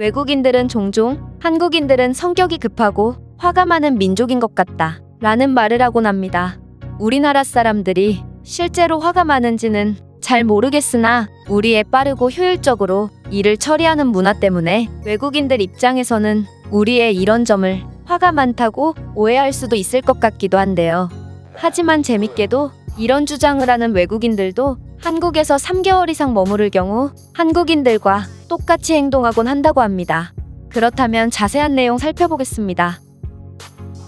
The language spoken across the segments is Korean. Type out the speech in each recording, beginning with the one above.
외국인들은 종종 한국인들은 성격이 급하고 화가 많은 민족인 것 같다. 라는 말을 하곤 합니다. 우리나라 사람들이 실제로 화가 많은지는 잘 모르겠으나 우리의 빠르고 효율적으로 일을 처리하는 문화 때문에 외국인들 입장에서는 우리의 이런 점을 화가 많다고 오해할 수도 있을 것 같기도 한데요. 하지만 재밌게도 이런 주장을 하는 외국인들도 한국에서 3개월 이상 머무를 경우 한국인들과 똑같이 행동하곤 한다고 합니다. 그렇다면 자세한 내용 살펴보겠습니다.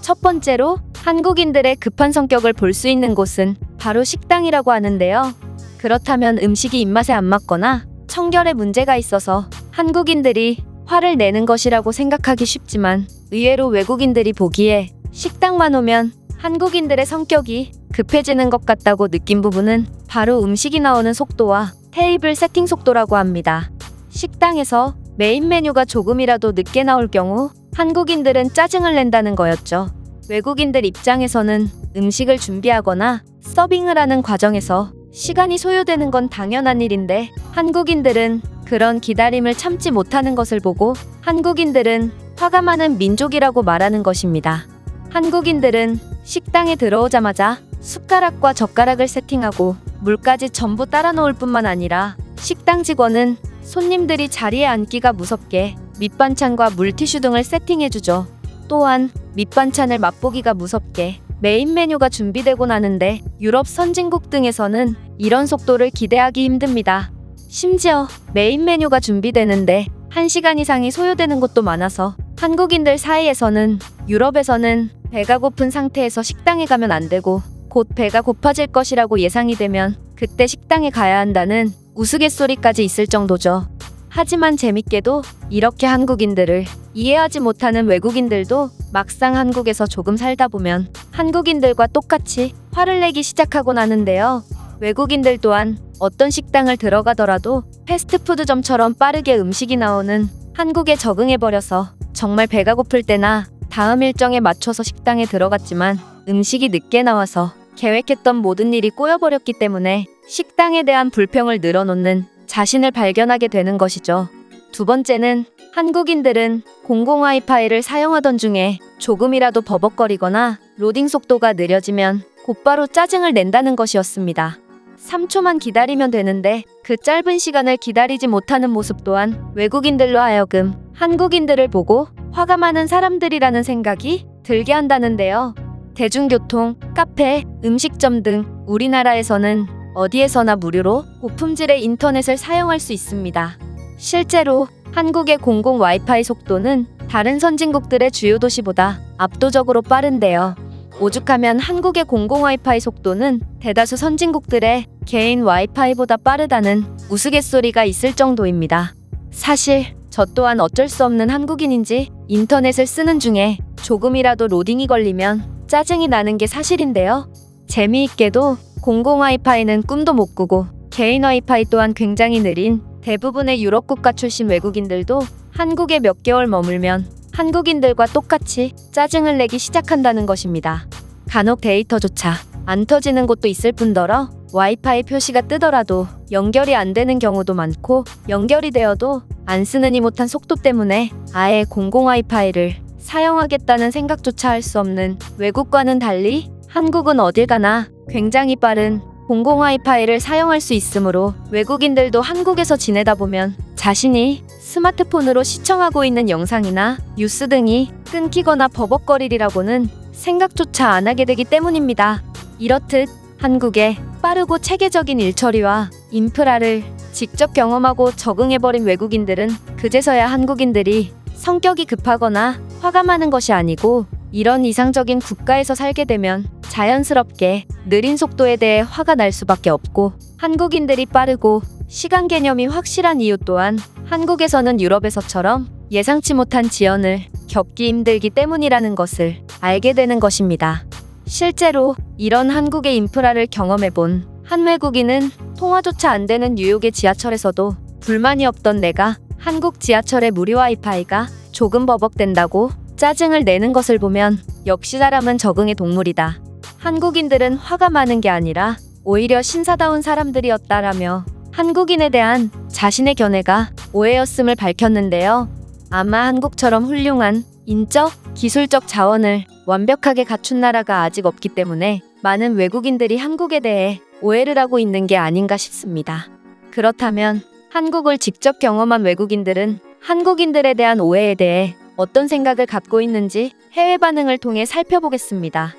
첫 번째로 한국인들의 급한 성격을 볼 수 있는 곳은 바로 식당이라고 하는데요. 그렇다면 음식이 입맛에 안 맞거나 청결에 문제가 있어서 한국인들이 화를 내는 것이라고 생각하기 쉽지만 의외로 외국인들이 보기에 식당만 오면 한국인들의 성격이 급해지는 것 같다고 느낀 부분은 바로 음식이 나오는 속도와 테이블 세팅 속도라고 합니다. 식당에서 메인 메뉴가 조금이라도 늦게 나올 경우 한국인들은 짜증을 낸다는 거였죠. 외국인들 입장에서는 음식을 준비하거나 서빙을 하는 과정에서 시간이 소요되는 건 당연한 일인데 한국인들은 그런 기다림을 참지 못하는 것을 보고 한국인들은 화가 많은 민족이라고 말하는 것입니다. 한국인들은 식당에 들어오자마자 숟가락과 젓가락을 세팅하고 물까지 전부 따라 놓을 뿐만 아니라 식당 직원은 손님들이 자리에 앉기가 무섭게 밑반찬과 물티슈 등을 세팅해주죠. 또한 밑반찬을 맛보기가 무섭게 메인 메뉴가 준비되고 나는데 유럽 선진국 등에서는 이런 속도를 기대하기 힘듭니다. 심지어 메인 메뉴가 준비되는데 1시간 이상이 소요되는 곳도 많아서 한국인들 사이에서는 유럽에서는 배가 고픈 상태에서 식당에 가면 안 되고 곧 배가 고파질 것이라고 예상이 되면 그때 식당에 가야 한다는 우스갯소리까지 있을 정도죠. 하지만 재밌게도 이렇게 한국인들을 이해하지 못하는 외국인들도 막상 한국에서 조금 살다 보면 한국인들과 똑같이 화를 내기 시작하곤 하는데요. 외국인들 또한 어떤 식당을 들어가더라도 패스트푸드점처럼 빠르게 음식이 나오는 한국에 적응해버려서 정말 배가 고플 때나 다음 일정에 맞춰서 식당에 들어갔지만 음식이 늦게 나와서 계획했던 모든 일이 꼬여버렸기 때문에 식당에 대한 불평을 늘어놓는 자신을 발견하게 되는 것이죠. 두 번째는 한국인들은 공공 와이파이를 사용하던 중에 조금이라도 버벅거리거나 로딩 속도가 느려지면 곧바로 짜증을 낸다는 것이었습니다. 3초만 기다리면 되는데 그 짧은 시간을 기다리지 못하는 모습 또한 외국인들로 하여금 한국인들을 보고 화가 많은 사람들이라는 생각이 들게 한다는데요. 대중교통, 카페, 음식점 등 우리나라에서는 어디에서나 무료로 고품질의 인터넷을 사용할 수 있습니다. 실제로 한국의 공공 와이파이 속도는 다른 선진국들의 주요 도시보다 압도적으로 빠른데요. 오죽하면 한국의 공공 와이파이 속도는 대다수 선진국들의 개인 와이파이보다 빠르다는 우스갯소리가 있을 정도입니다. 사실 저 또한 어쩔 수 없는 한국인인지 인터넷을 쓰는 중에 조금이라도 로딩이 걸리면 짜증이 나는 게 사실인데요. 재미있게도 공공 와이파이는 꿈도 못 꾸고 개인 와이파이 또한 굉장히 느린 대부분의 유럽 국가 출신 외국인들도 한국에 몇 개월 머물면 한국인들과 똑같이 짜증을 내기 시작한다는 것입니다. 간혹 데이터조차 안 터지는 곳도 있을 뿐더러 와이파이 표시가 뜨더라도 연결이 안 되는 경우도 많고 연결이 되어도 안 쓰느니 못한 속도 때문에 아예 공공 와이파이를 사용하겠다는 생각조차 할 수 없는 외국과는 달리 한국은 어딜 가나 굉장히 빠른 공공 와이파이를 사용할 수 있으므로 외국인들도 한국에서 지내다 보면 자신이 스마트폰으로 시청하고 있는 영상이나 뉴스 등이 끊기거나 버벅거리리라고는 생각조차 안 하게 되기 때문입니다. 이렇듯 한국의 빠르고 체계적인 일처리와 인프라를 직접 경험하고 적응해버린 외국인들은 그제서야 한국인들이 성격이 급하거나 많은 것이 아니고 이런 이상적인 국가에서 살게 되면 자연스럽게 느린 속도에 대해 화가 날 수밖에 없고 한국인들이 빠르고 시간 개념이 확실한 이유 또한 한국에서는 유럽에서처럼 예상치 못한 지연을 겪기 힘들기 때문이라는 것을 알게 되는 것입니다. 실제로 이런 한국의 인프라를 경험해 본 한 외국인은 통화조차 안 되는 뉴욕의 지하철에서도 불만이 없던 내가 한국 지하철의 무료 와이파이가 조금 버벅된다고 짜증을 내는 것을 보면 역시 사람은 적응의 동물이다. 한국인들은 화가 많은 게 아니라 오히려 신사다운 사람들이었다라며 한국인에 대한 자신의 견해가 오해였음을 밝혔는데요. 아마 한국처럼 훌륭한 인적, 기술적 자원을 완벽하게 갖춘 나라가 아직 없기 때문에 많은 외국인들이 한국에 대해 오해를 하고 있는 게 아닌가 싶습니다. 그렇다면 한국을 직접 경험한 외국인들은 한국인들에 대한 오해에 대해 어떤 생각을 갖고 있는지 해외 반응을 통해 살펴보겠습니다.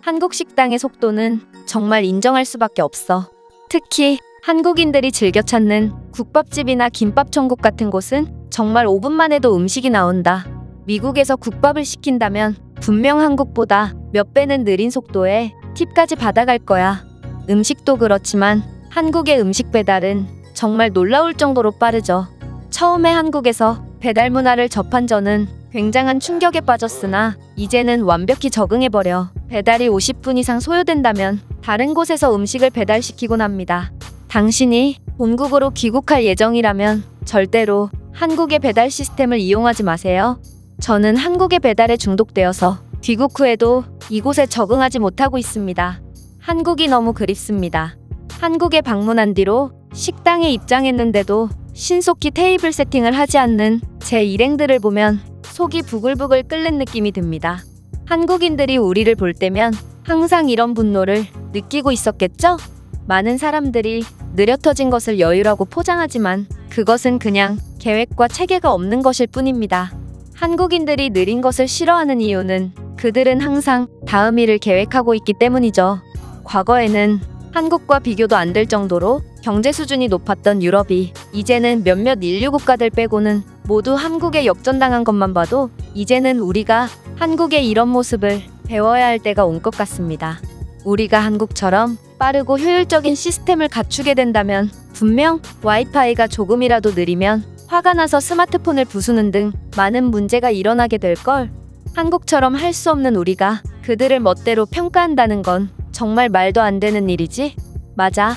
한국 식당의 속도는 정말 인정할 수밖에 없어. 특히 한국인들이 즐겨 찾는 국밥집이나 김밥 천국 같은 곳은 정말 5분만 해도 음식이 나온다. 미국에서 국밥을 시킨다면 분명 한국보다 몇 배는 느린 속도에 팁까지 받아갈 거야. 음식도 그렇지만 한국의 음식 배달은 정말 놀라울 정도로 빠르죠. 처음에 한국에서 배달 문화를 접한 저는 굉장한 충격에 빠졌으나 이제는 완벽히 적응해버려 배달이 50분 이상 소요된다면 다른 곳에서 음식을 배달시키곤 합니다. 당신이 본국으로 귀국할 예정이라면 절대로 한국의 배달 시스템을 이용하지 마세요. 저는 한국의 배달에 중독되어서 귀국 후에도 이곳에 적응하지 못하고 있습니다. 한국이 너무 그립습니다. 한국에 방문한 뒤로 식당에 입장했는데도 신속히 테이블 세팅을 하지 않는 제 일행들을 보면 속이 부글부글 끓는 느낌이 듭니다. 한국인들이 우리를 볼 때면 항상 이런 분노를 느끼고 있었겠죠? 많은 사람들이 느려터진 것을 여유라고 포장하지만 그것은 그냥 계획과 체계가 없는 것일 뿐입니다. 한국인들이 느린 것을 싫어하는 이유는 그들은 항상 다음 일을 계획하고 있기 때문이죠. 과거에는 한국과 비교도 안 될 정도로 경제 수준이 높았던 유럽이 이제는 몇몇 인류 국가들 빼고는 모두 한국에 역전당한 것만 봐도 이제는 우리가 한국의 이런 모습을 배워야 할 때가 온 것 같습니다. 우리가 한국처럼 빠르고 효율적인 시스템을 갖추게 된다면 분명 와이파이가 조금이라도 느리면 화가 나서 스마트폰을 부수는 등 많은 문제가 일어나게 될 걸. 한국처럼 할 수 없는 우리가 그들을 멋대로 평가한다는 건 정말 말도 안 되는 일이지? 맞아.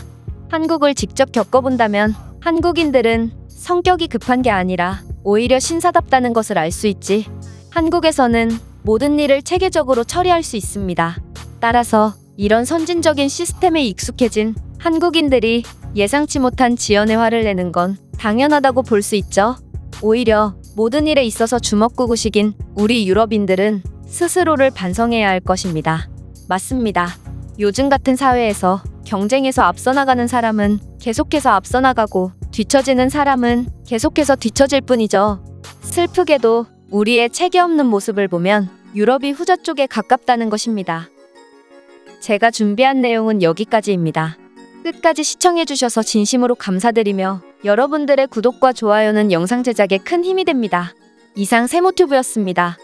한국을 직접 겪어본다면 한국인들은 성격이 급한 게 아니라 오히려 신사답다는 것을 알 수 있지. 한국에서는 모든 일을 체계적으로 처리할 수 있습니다. 따라서 이런 선진적인 시스템에 익숙해진 한국인들이 예상치 못한 지연에 화를 내는 건 당연하다고 볼 수 있죠. 오히려 모든 일에 있어서 주먹구구식인 우리 유럽인들은 스스로를 반성해야 할 것입니다. 맞습니다. 요즘 같은 사회에서 경쟁에서 앞서 나가는 사람은 계속해서 앞서 나가고 뒤처지는 사람은 계속해서 뒤처질 뿐이죠. 슬프게도 우리의 체계 없는 모습을 보면 유럽이 후자 쪽에 가깝다는 것입니다. 제가 준비한 내용은 여기까지입니다. 끝까지 시청해주셔서 진심으로 감사드리며 여러분들의 구독과 좋아요는 영상 제작에 큰 힘이 됩니다. 이상 세모튜브였습니다.